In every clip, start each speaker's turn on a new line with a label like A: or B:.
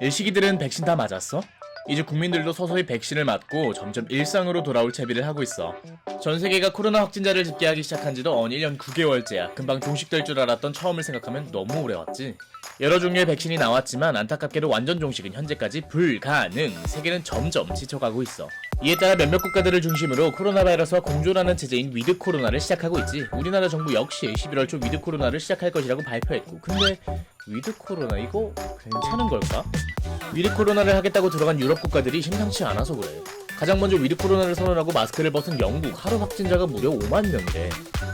A: 일시기들은 백신 다 맞았어? 이제 국민들도 서서히 백신을 맞고 점점 일상으로 돌아올 채비를 하고 있어. 전 세계가 코로나 확진자를 집계하기 시작한 지도 어느 1년 9개월째야. 금방 종식될 줄 알았던 처음을 생각하면 너무 오래 왔지. 여러 종류의 백신이 나왔지만 안타깝게도 완전 종식은 현재까지 불가능. 세계는 점점 지쳐가고 있어. 이에 따라 몇몇 국가들을 중심으로 코로나 바이러스와 공존하는 체제인 위드 코로나를 시작하고 있지. 우리나라 정부 역시 11월 초 위드 코로나를 시작할 것이라고 발표했고. 근데 위드 코로나 이거 괜찮은 걸까? 위드 코로나를 하겠다고 들어간 유럽 국가들이 심상치 않아서 그래. 가장 먼저 위드 코로나를 선언하고 마스크를 벗은 영국 하루 확진자가 무려 5만 명이래.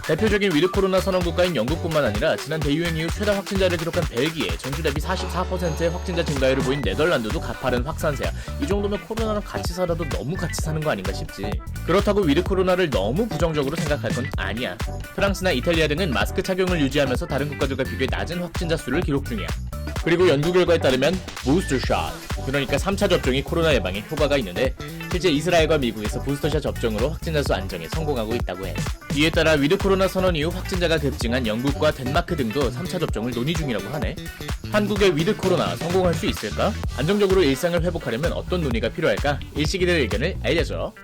A: 대표적인 위드 코로나 선언 국가인 영국뿐만 아니라 지난 대유행 이후 최다 확진자를 기록한 벨기에, 전주 대비 44%의 확진자 증가율을 보인 네덜란드도 가파른 확산세야. 이 정도면 코로나랑 같이 살아도 너무 같이 사는 거 아닌가 싶지. 그렇다고 위드 코로나를 너무 부정적으로 생각할 건 아니야. 프랑스나 이탈리아 등은 마스크 착용을 유지하면서 다른 국가들과 비교해 낮은 확진자 수를 기록 중이야. 그리고 연구 결과에 따르면 부스터샷, 그러니까 3차 접종이 코로나 예방에 효과가 있는데 실제 이스라엘과 미국에서 부스터샷 접종으로 확진자 수 안정에 성공하고 있다고 해. 이에 따라 위드 코로나 선언 이후 확진자가 급증한 영국과 덴마크 등도 3차 접종을 논의 중이라고 하네. 한국의 위드 코로나 성공할 수 있을까? 안정적으로 일상을 회복하려면 어떤 논의가 필요할까? 일시기들의 의견을 알려줘.